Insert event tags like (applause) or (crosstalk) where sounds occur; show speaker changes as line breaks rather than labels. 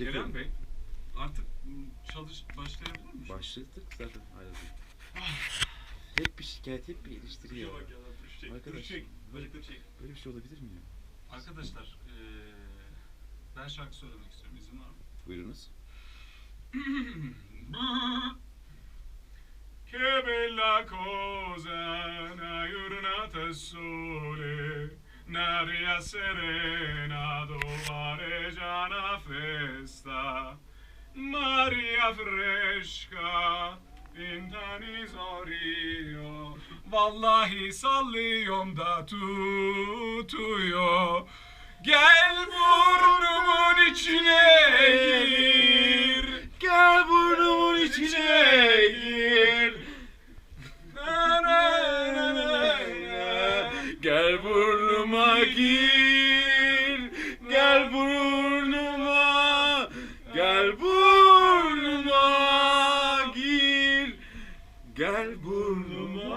Kerem Bey, artık çalış başlayabilir miyiz?
Başladık zaten hala. Hep bir şikayet, hep bir eleştiri ya.
Bak ya dur
Arkadaş,
çek. Bacakları çek.
Böyle bir şey olabilir mi ya?
Arkadaşlar, eee, ben şarkı söylemek istiyorum. İzin var mı?
Buyurunuz. (clears throat)
Che bella cosa una giornata sole, un'aria serena dove già una festa, Maria fresca, vint'anni sorio, vallahi sallıyorum da tutuyor. Gel burnumun içine gir, gel burnumun içine gir. Gel burnuma gir, gel burnuma, gel burnuma gir, gel burnuma